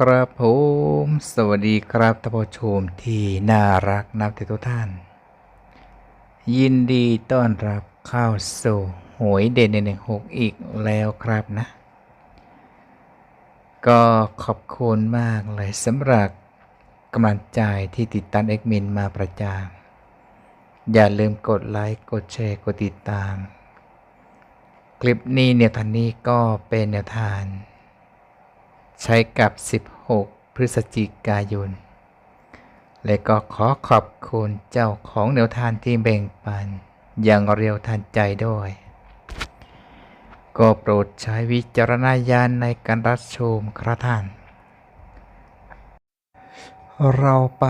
ครับผมสวัสดีครับท่านผู้ชมที่น่ารักนับถือทุกท่าน ยินดีต้อนรับเข้าสู่หวยเด่นในหนึ่งหกอีกแล้วครับนะ ก็ขอบคุณมากเลยสำหรับกำลังใจที่ติดตามเอ็กมินมาประจานอย่าลืมกดไลค์กดแชร์กดติดตาม คลิปนี้แนวทางนี้ก็เป็นแนวทาง ใช้กับ 16 พฤศจิกายน และก็ขอขอบคุณเจ้าของแนวทางที่แบ่งปัน อย่างเร็วทันใจด้วย ก็โปรดใช้วิจารณญาณในการรับชมครับท่าน เราไป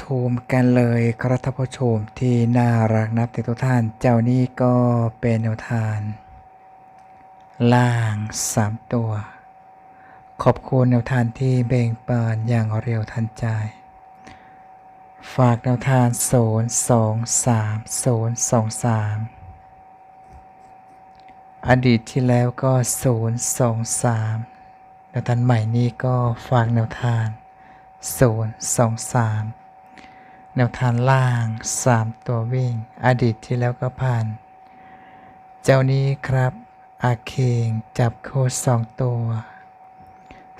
ชมกันเลยครับท่านผู้ชมที่น่ารักนับถือทุกท่านเจ้านี้ก็เป็นแนวทางล่างสามตัว ขอบคุณแนวทางที่เบ่งปานอย่างเร็วทันใจ ฝากแนวทาง 0 2 3 0 2 3อดีตที่แล้วก็ 0 2 3 แนวทางใหม่นี้ก็ฝากแนวทาง 0 2 3 แนวทางล่าง 3 ตัววิ่ง อดีตที่แล้วก็ผ่าน เจ้านี้ครับ อาเคงจับโคสองตัว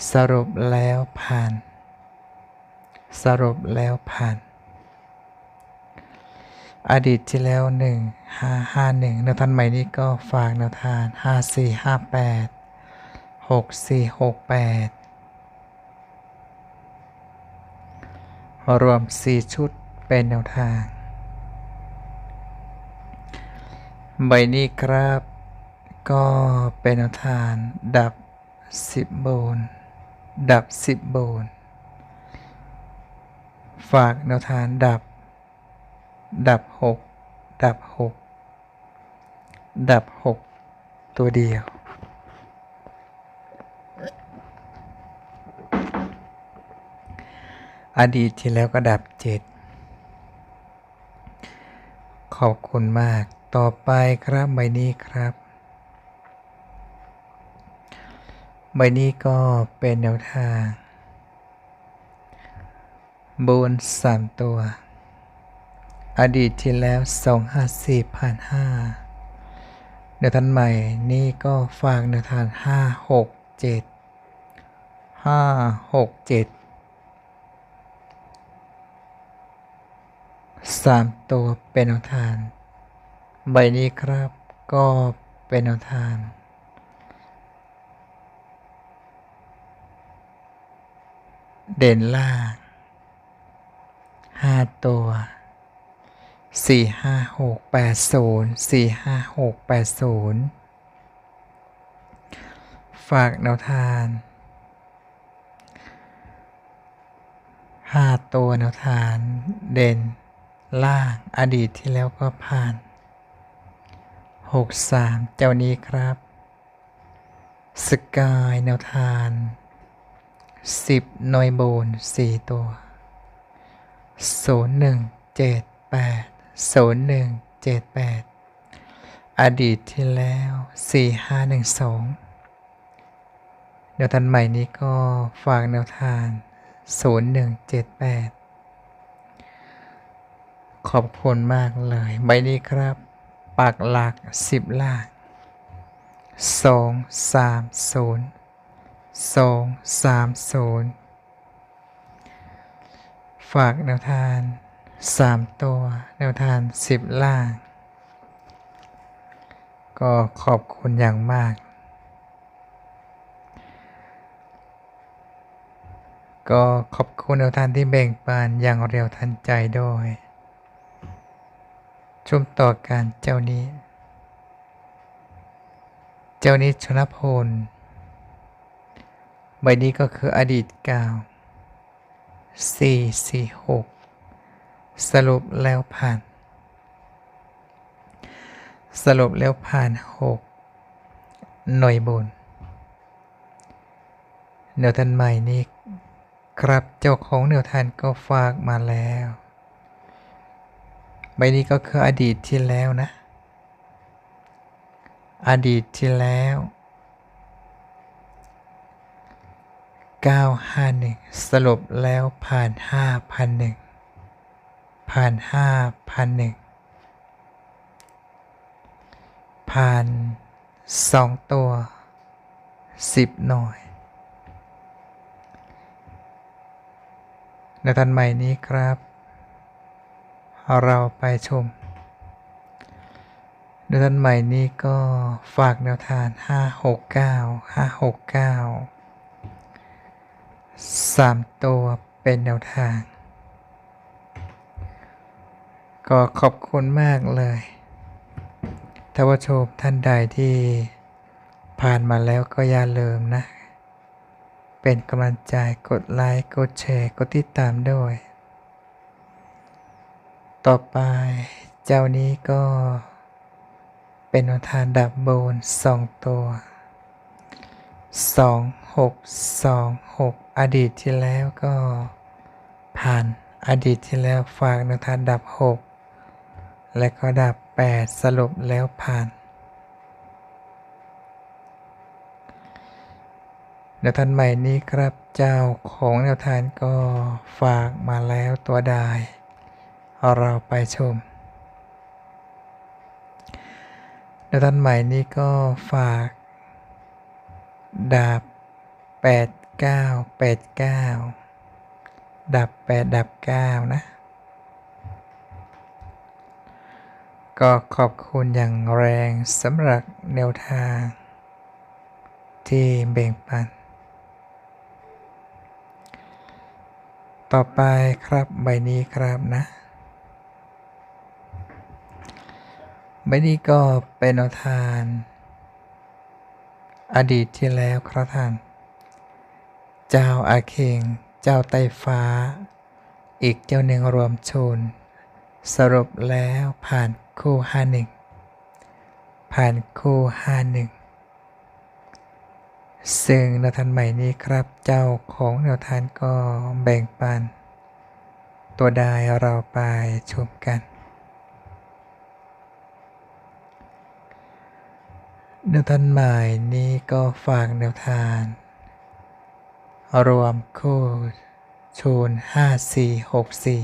สรุปแล้วผ่าน สรุปแล้วผ่าน อดีตที่แล้วหนึ่งห้าห้าหนึ่งแนวทางใหม่นี้ก็ฝากแนวทางห้าสี่ห้าแปดหกสี่หกแปดรวมสี่ชุดเป็นแนวทาง ใบนี้ครับ ก็เป็นแนวทางดับสิบโบน ดับสิบโบน ฝากแนวทางดับ ดับหกดับหกดับหกตัวเดียว อดีตที่แล้วก็ดับเจ็ดขอบคุณมากต่อไปครับใบนี้ครับ ใบนี้ก็เป็นแนวทางบนสามตัว อดีตที่แล้วสองห้าสี่ผ่านห้าแนทางใหม่นี่ก็ฝากแนทางห้าหกเจ็ดห้าหกเจ็ดสามตัวเป็นแนวทาง ใบนี้ครับก็เป็นแนวทาง เด่นล่างห้าตัวสี่ห้าหกแปดศูนย์สี่ห้าหกแปดศูนย์ฝากแนวทานห้าตัวแนวทานเด่น ล่างอดีตที่แล้วก็ผ่านหกสามเจ้านี้ครับ สกายแนวทาน สิบนอยโบนสี่ตัวศูนย์หนึ่งเจ็ดแปดศูนย์หนึ่งเจ็ดแปดอดีตที่แล้วสี่ห้าหนึ่งสองเดี๋ยวทันใหม่นี้ก็ฝากแนวทานศูนย์หนึ่งเจ็ดแปดขอบคุณมากเลย ใบนี้ครับ ปากหลักสิบลากสองสามศูนย์ สองสามศูนย์ฝากแนวทางสามตัว แนวทางสิบล่าง ก็ขอบคุณอย่างมาก ก็ขอบคุณแนวทางที่แบ่งปันอย่างเร็วทันใจด้วยชมต่อการเจ้านี้ เจ้านี้ชนพล ใบนี้ก็คืออดีตเก่าสี่สี่หกสรุปแล้วผ่าน สรุปแล้วผ่านหกหน่วยบนแนวทันใหม่นี้ครับเจ้าของแนวทันก็ฝากมาแล้ว ใบนี้ก็คืออดีตที่แล้วนะ อดีตที่แล้ว 951 สรุปแล้วผ่าน 5,001 ผ่าน 5,001 ผ่าน 2 ตัว 10 หน่วยในตอนใหม่นี้ครับ เราไปชมในตอนใหม่นี้ก็ฝากแนวทาง569 569 3ตัวเป็นแนวทาง ก็ขอบคุณมากเลยถ้าว่าชมท่านใดที่ผ่านมาแล้วก็อย่าลืมนะ เป็นกำลังใจกดไลค์กดแชร์กดติดตามด้วย ต่อไปเจ้านี้ก็เป็นวันทานดับโบนสองตัว สองหกสองหกอดีตที่แล้วก็ผ่านอดีตที่แล้วฝากนวทานดับหกและก็ดับแปดสรุปแล้วผ่านแนวทานใหม่นี้ครับเจ้าของแนวทานก็ฝากมาแล้วตัวใดเราไปชมแนวทานใหม่นี้ก็ฝาก ดาบ8 9 8 9ดับ8ดับ9นะ ก็ขอบคุณอย่างแรงสำหรับแนวทาง ที่แบ่งปัน ต่อไปครับใบนี้ครับนะใบนี้ก็เป็นแนวทาง อดีตที่แล้วครับท่าน เจ้าอาเคง เจ้าไต้ฟ้า อีกเจ้าหนึ่งรวมชนสรุปแล้วผ่านคู่ห้าหนึ่งผ่านคู่ห้าหนึ่งซึ่งแนวทานใหม่นี้ครับเจ้าของแนวทานก็แบ่งปัน ตัวใดเราไปชมกัน แนวทานใหม่นี้ก็ฝากแนวทานรวมคู่ชูนห้าสี่หกสี่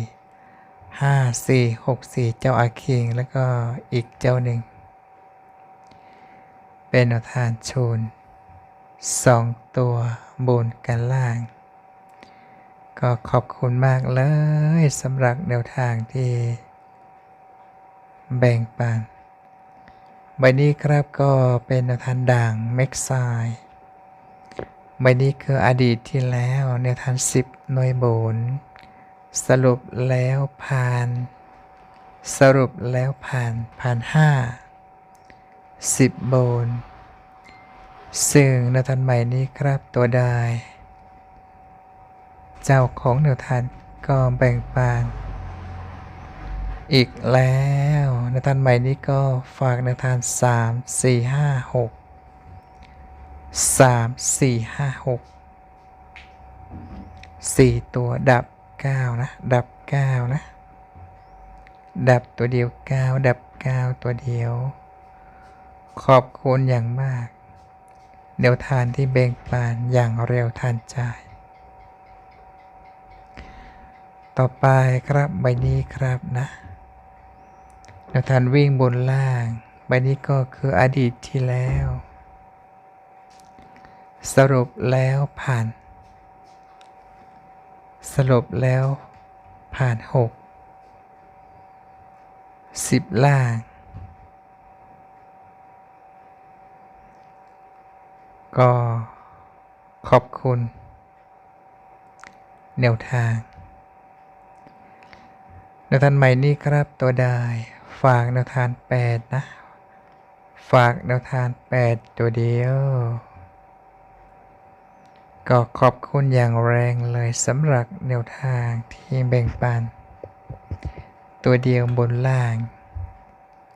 ห้าสี่หกสี่เจ้าอาคิง แล้วก็อีกเจ้าหนึ่ง เป็นแนวทานชูนสองตัวบนกันล่าง ก็ขอบคุณมากเลยสำหรับแนวทางที่แบ่งปัน ใบนี้ครับก็เป็นแนวทางด่างเม็กไซด์ใบนี้คืออดีตที่แล้วแนวทางสิบหน่วยบนสรุปแล้วผ่าน สรุปแล้วผ่านผ่านห้าสิบบนซึ่งแนวทางใหม่นี้ครับตัวใดเจ้าของแนวทางก็แบ่งปันอีกแล้ว แนวทางใหม่นี้ก็ฝากแนวทางสามสี่ห้าหกสามสี่ห้าหกสี่ตัวดับเก้านะ ดับเก้านะ ดับตัวเดียวเก้าดับเก้าตัวเดียว ขอบคุณอย่างมากแนวทานที่เบ่งปานอย่างเร็วทันใจต่อไปครับใบนี้ครับนะ แนวทานวิ่งบนล่าง ใบนี้ก็คืออดีตที่แล้ว สรุปแล้วผ่าน สรุปแล้วผ่านหกสิบล่าง ก็ขอบคุณ แนวทางแนวทางใหม่นี้ครับตัวใด ฝากแนวทางแปดนะ ฝากแนวทางแปดตัวเดียว ก็ขอบคุณอย่างแรงเลยสำหรับแนวทางที่แบ่งปัน ตัวเดียวบนล่าง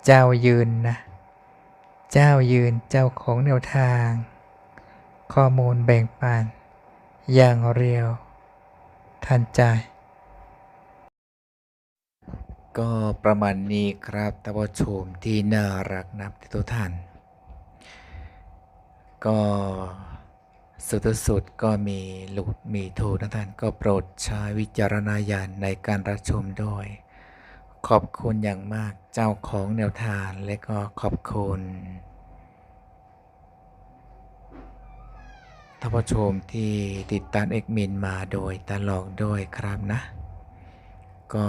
เจ้ายืนนะ เจ้ายืนเจ้าของแนวทาง ข้อมูลแบ่งปัน อย่างเร็ว ทันใจ ก็ประมาณนี้ครับท่านผู้ชมที่น่ารักนับทุกท่าน ก็สุดสุดก็มีหลุดมีถูกนะท่านก็โปรดใช้วิจารณญาณในการรับชมด้วย ขอบคุณอย่างมากเจ้าของแนวทางและก็ขอบคุณท่านผู้ชมที่ติดตามเอกมินมาโดยตลอดด้วยครับนะ ก็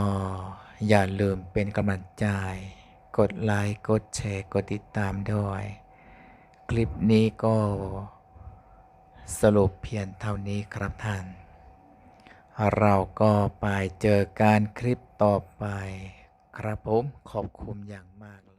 อย่าลืมเป็นกำลังใจ กดไลค์ กดแชร์ กดติดตามด้วย คลิปนี้ก็สรุปเพียงเท่านี้ครับท่าน เราก็ไปเจอการคลิปต่อไป ครับผมขอบคุณอย่างมาก